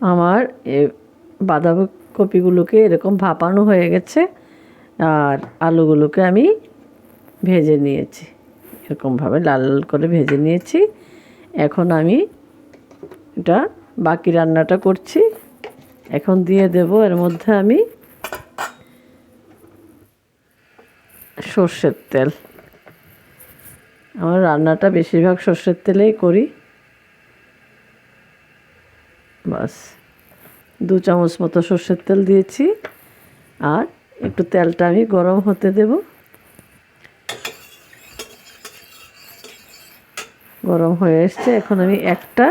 আমার, এ বাঁধাকপিগুলোকে এরকম ভাপানো হয়ে গেছে আর আলুগুলোকে আমি ভেজে নিয়েছি। এরকমভাবে লাল লাল করে ভেজে নিয়েছি। এখন আমি এটা বাকি রান্নাটা করছি। এখন দিয়ে দেব এর মধ্যে আমি সর্ষের তেল। আমার রান্নাটা বেশিরভাগ সর্ষের তেলেই করি। বাস। দু চামচ মতো সর্ষের তেল দিয়েছি। আর একটু তেলটা আমি গরম হতে দেব। গরম হয়ে এসছে। এখন আমি একটা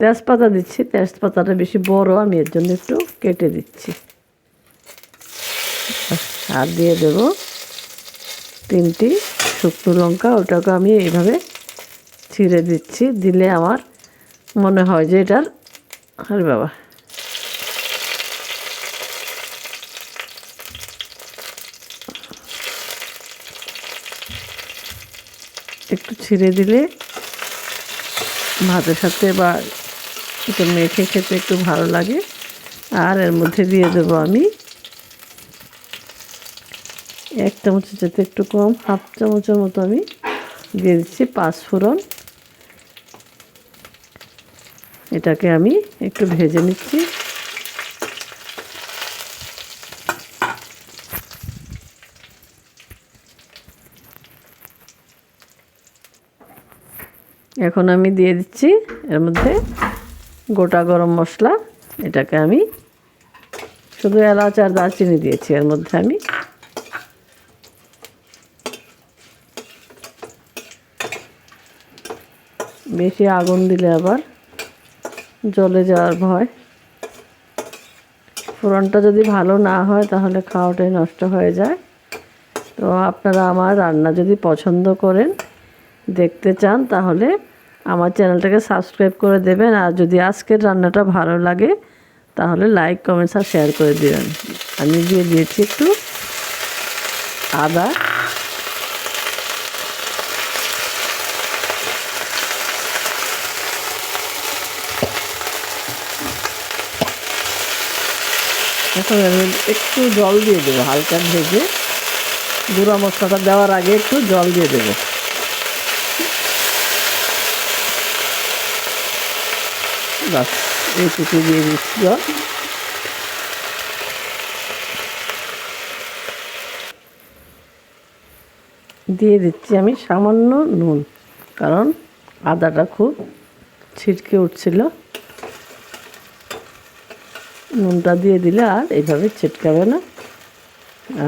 তেজপাতা দিচ্ছি। তেজপাতাটা বেশি বড়, আমি এর জন্য একটু কেটে দিচ্ছি। আর দিয়ে দেব তিনটি শুকনো লঙ্কা। ওটাকে আমি এইভাবে ছিঁড়ে দিচ্ছি। দিলে আমার মনে হয় যে এটার, আরে বাবা। একটু ছিঁড়ে দিলে ভাতের সাথে বা একটু মেখে খেতে একটু ভালো লাগে। আর এর মধ্যে দিয়ে দেবো আমি এক চামচের সাথে একটু কম, হাফ চামচের মতো আমি দিয়ে দিচ্ছি পাঁচ ফোড়ন। এটাকে আমি একটু ভেজে নিচ্ছি। এখন আমি দিয়ে দিচ্ছি এর মধ্যে গোটা গরম মশলা। এটাকে আমি শুধু এলাচ আর দারচিনি দিয়েছি এর মধ্যে আমি। বেশি আগুন দিলে আবার জ্বলে যাওয়ার ভয়। ফোড়নটা যদি ভালো না হয়, তাহলে খাওয়াটাই নষ্ট হয়ে যায়। তো আপনারা আমার রান্না যদি পছন্দ করেন, দেখতে চান, তাহলে আমার চ্যানেলটাকে সাবস্ক্রাইব করে দেবেন। আর যদি আজকের রান্নাটা ভালো লাগে, তাহলে লাইক, কমেন্টস আর শেয়ার করে দেবেন। আমি দিয়ে দিয়েছি একটু আদা। একটু জল দিয়ে দেবো, হালকা ভেজে। গুঁড়া মশলাটা দেওয়ার আগে একটু জল দিয়ে দেবো। এইটুকু দিয়ে দিচ্ছি জল। দিয়ে দিচ্ছি আমি সামান্য নুন, কারণ আদাটা খুব ছিটকে উঠছিল। নুনটা দিয়ে দিলে আর এইভাবে ছিটকাবে না।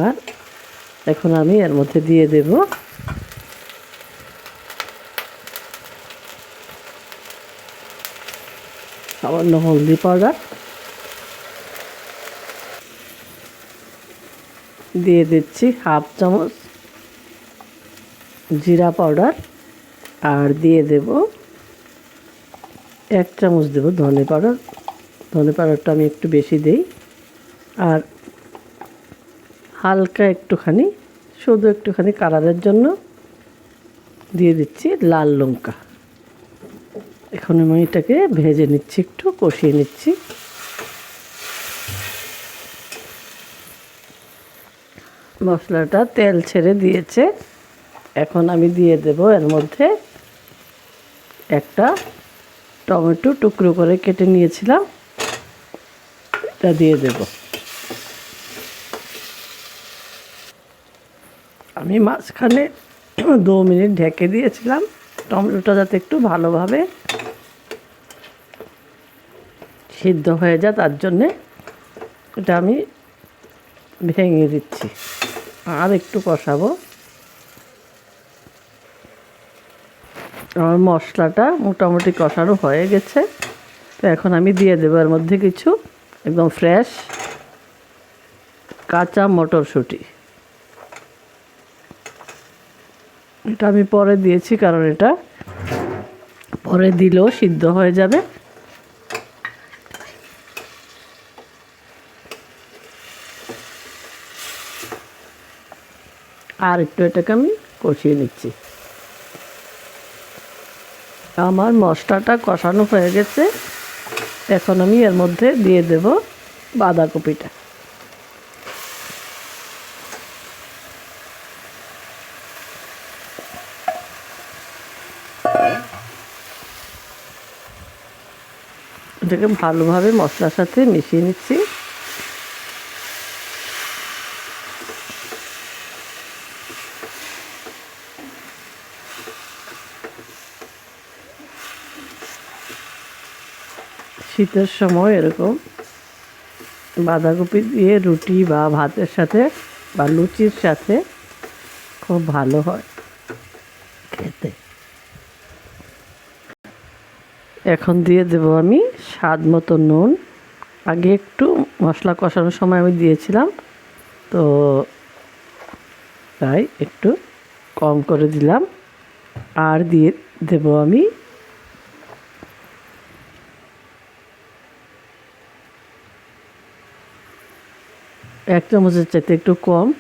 আর এখন আমি এর মধ্যে দিয়ে দেব। সামান্য হলদি পাউডার দিয়ে দিচ্ছি হাফ চামচ জিরা পাউডার আর দিয়ে দেব এক চামচ দেব ধনে পাউডার ধনে পাউডারটা আমি একটু বেশি দেই। আর হালকা একটুখানি, শুধু একটুখানি কালারের জন্য দিয়ে দিচ্ছি লাল লঙ্কা। এখন আমি এটাকে ভেজে নিচ্ছি একটু, কষিয়ে নিচ্ছি। মশলাটা তেল ছেড়ে দিয়েছে। এখন আমি দিয়ে দেব এর মধ্যে একটা টমেটো টুকরো করে কেটে নিয়েছিলাম। এটা দিয়ে দেব। আমি মাঝখানে দু মিনিট ঢেকে দিয়েছিলাম। টমেটোটা যাতে একটু ভালোভাবে সিদ্ধ হয়ে যায়, তার জন্যে এটা আমি ভেঙে দিচ্ছি। আর একটু কষাবো। আমার মশলাটা মোটামুটি কষানো হয়ে গেছে। তো এখন আমি দিয়ে দেবো এর মধ্যে কিছু একদম ফ্রেশ কাঁচা মটরশুঁটি। এটা আমি পরে দিয়েছি কারণ এটা পরে দিলেও সিদ্ধ হয়ে যাবে। আর একটু এটাকে আমি কষিয়ে নিচ্ছি। আমার মশলাটা কষানো হয়ে গেছে। এখন আমি এর মধ্যে দিয়ে দেব বাঁধাকপিটা। এটাকে ভালোভাবে মশলার সাথে মিশিয়ে নিচ্ছি। শীতের সময় এরকম বাঁধাকপি দিয়ে রুটি বা ভাতের সাথে বা লুচির সাথে খুব ভালো হয় খেতে। এখন দিয়ে দেব আমি স্বাদ মতো নুন। আগে একটু মশলা কষানোর সময় আমি দিয়েছিলাম, তো তাই একটু কম করে দিলাম। আর দিয়ে দেব আমি এক চামচের চাইতে একটু কম।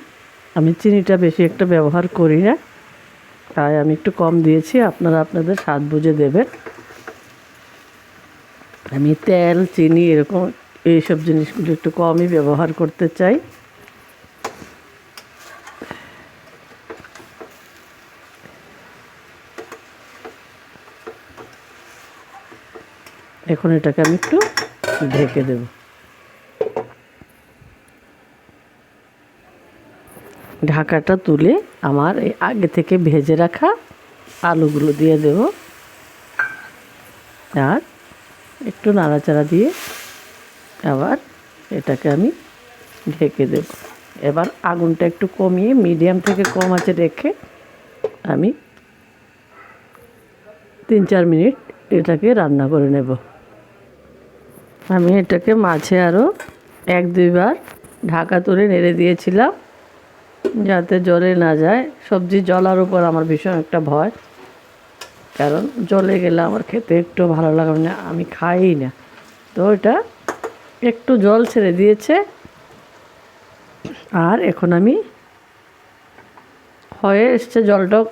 আমি চিনিটা বেশি একটা ব্যবহার করি না। তাই আমি একটু কম দিয়েছি। আপনারা আপনাদের স্বাদ বুঝে দেবেন। আমি তেল, চিনি এরকম এইসব জিনিসগুলো একটু কমই ব্যবহার করতে চাই। এখন এটাকে আমি একটু ঢেকে দেব। ঢাকাটা তুলে আমার আগে থেকে ভেজে রাখা আলুগুলো দিয়ে দেব। আর একটু নাড়াচাড়া দিয়ে আবার এটাকে আমি ঢেকে দেব। এবার আগুনটা একটু কমিয়ে মিডিয়াম থেকে কম আছে রেখে আমি তিন চার মিনিট এটাকে রান্না করে নেব। আমি এটাকে মাঝে আরও এক দুইবার ঢাকা তুলে নেড়ে দিয়েছিলাম। যাতে জলে না যায়। সবজি জলার উপর আমার ভীষণ একটা ভয়। কারণ জলে গেলে আমার খেতে একটু ভালো লাগে না, আমি খাই না। তো এটা একটু জল ছেড়ে দিয়েছে। আর এখন আমি হয়ে এসছে জলটা।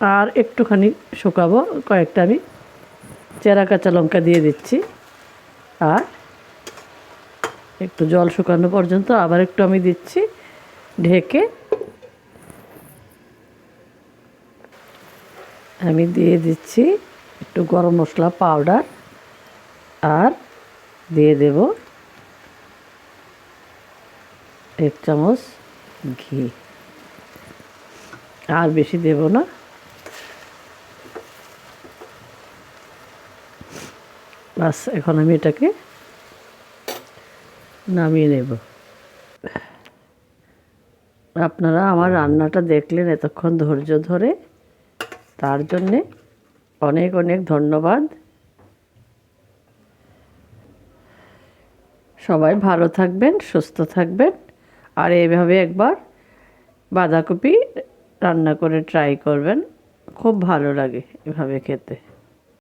আর একটুখানি শুকাবো, কয়েকটা আমি চেরা কাঁচা লঙ্কা দিয়ে দিচ্ছি। আর একটু জল শুকানো পর্যন্ত আবার একটু আমি দিচ্ছি ঢেকে। আমি দিয়ে দিচ্ছি একটু গরম মশলা পাউডার আর দিয়ে দেব এক চামচ ঘি। আর বেশি দেব না। বাস, এখন আমি এটাকে নামিয়ে নেব। আপনারা আমার রান্নাটা দেখলেন এতক্ষণ ধৈর্য ধরে। তার জন্যে অনেক অনেক ধন্যবাদ। সবাই ভালো থাকবেন, সুস্থ থাকবেন। আর এইভাবে একবার বাঁধাকপি রান্না করে ট্রাই করবেন। খুব ভালো লাগে এভাবে খেতে।